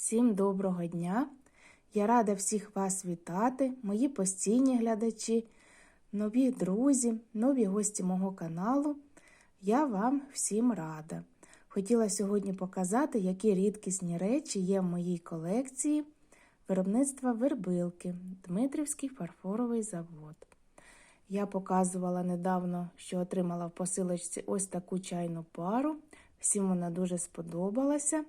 Всім доброго дня! Я рада всіх вас вітати, мої постійні глядачі, нові друзі, нові гості мого каналу. Я вам всім рада. Хотіла сьогодні показати, які рідкісні речі є в моїй колекції виробництва вербилки Дмитрівський фарфоровий завод. Я показувала недавно, що отримала в посилочці ось таку чайну пару. Всім вона дуже сподобалася.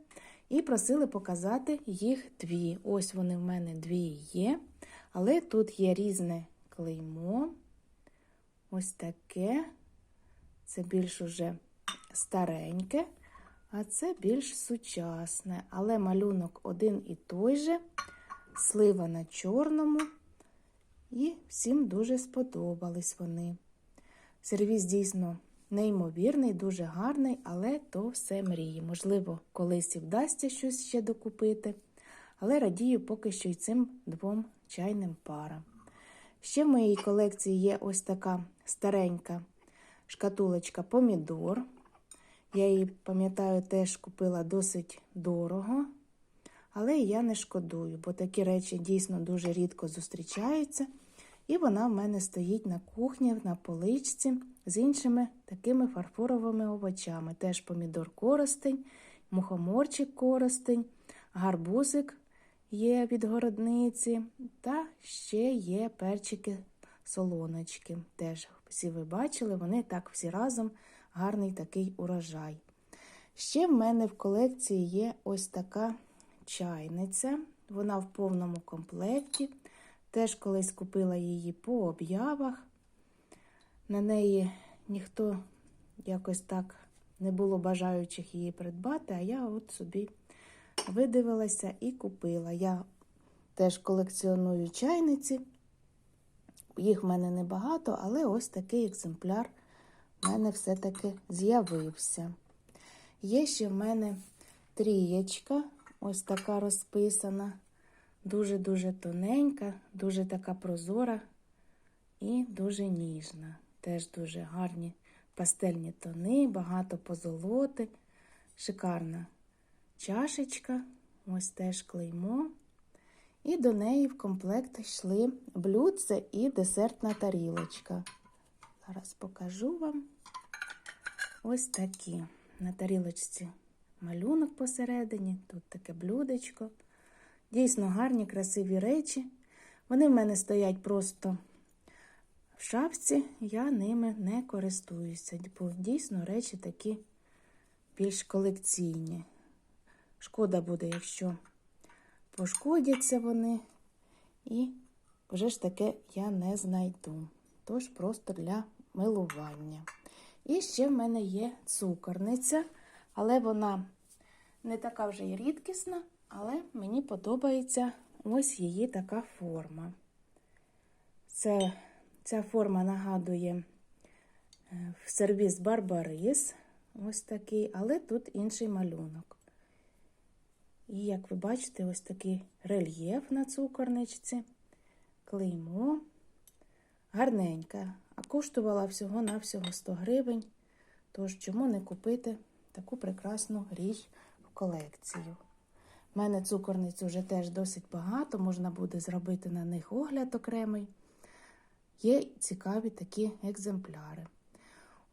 І просили показати їх дві. Ось вони в мене дві є. Але тут є різне клеймо. Ось таке. Це більш уже стареньке, а це більш сучасне. Але малюнок один і той же, слива на чорному. І всім дуже сподобались вони. Сервіс дійсно неймовірний, дуже гарний, але то все мрії. Можливо, колись і вдасться щось ще докупити. Але радію поки що й цим двом чайним парам. Ще в моїй колекції є ось така старенька шкатулочка помідор. Я її, пам'ятаю, теж купила досить дорого. Але я не шкодую, бо такі речі дійсно дуже рідко зустрічаються. І вона в мене стоїть на кухні, на поличці з іншими такими фарфоровими овочами. Теж помідор коростень, мухоморчик коростень, гарбузик є від городниці, та ще є перчики солоночки. Теж всі ви бачили, вони так всі разом гарний такий урожай. Ще в мене в колекції є ось така чайниця. Вона в повному комплекті. Теж колись купила її по об'явах. На неї ніхто якось так не було бажаючих її придбати, а я от собі видивилася і купила. Я теж колекціоную чайниці. Їх в мене небагато, але ось такий екземпляр в мене все-таки з'явився. Є ще в мене трієчка, ось така розписана. Дуже-дуже тоненька, дуже така прозора і дуже ніжна. Теж дуже гарні пастельні тони, багато позолоти, шикарна чашечка, ось теж клеймо. І до неї в комплект йшли блюдце і десертна тарілочка. Зараз покажу вам ось такі. На тарілочці малюнок посередині, тут таке блюдечко. Дійсно гарні, красиві речі. Вони в мене стоять просто в шапці, я ними не користуюся, бо дійсно речі такі більш колекційні. Шкода буде, якщо пошкодяться вони, і вже ж таке я не знайду. Тож просто для милування. І ще в мене є цукорниця, але вона не така вже й рідкісна. Але мені подобається ось її така форма. Це, Ця форма нагадує е, сервіс Барбарис, ось такий, але тут інший малюнок. І, як ви бачите, ось такий рельєф на цукорничці, клеймо, гарненька, а коштувала всього-навсього 100 гривень. Тож, чому не купити таку прекрасну річ в колекцію? У мене цукорниць вже теж досить багато, можна буде зробити на них огляд окремий. Є цікаві такі екземпляри.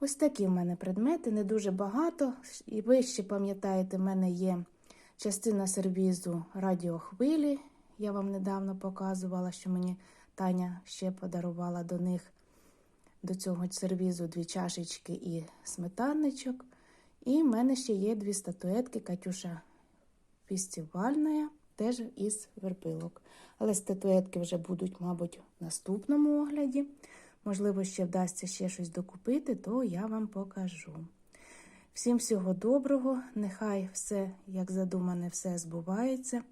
Ось такі в мене предмети, не дуже багато. І ви ще пам'ятаєте, в мене є частина сервізу радіохвилі. Я вам недавно показувала, що мені Таня ще подарувала до них до цього сервізу дві чашечки і сметанничок. І в мене ще є дві статуетки Катюша фестивальна, теж із верпилок. Але статуетки вже будуть, мабуть, в наступному огляді. Можливо, ще вдасться ще щось докупити, то я вам покажу. Всім всього доброго, нехай все, як задумане, все збувається.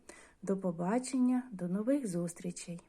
До побачення, до нових зустрічей!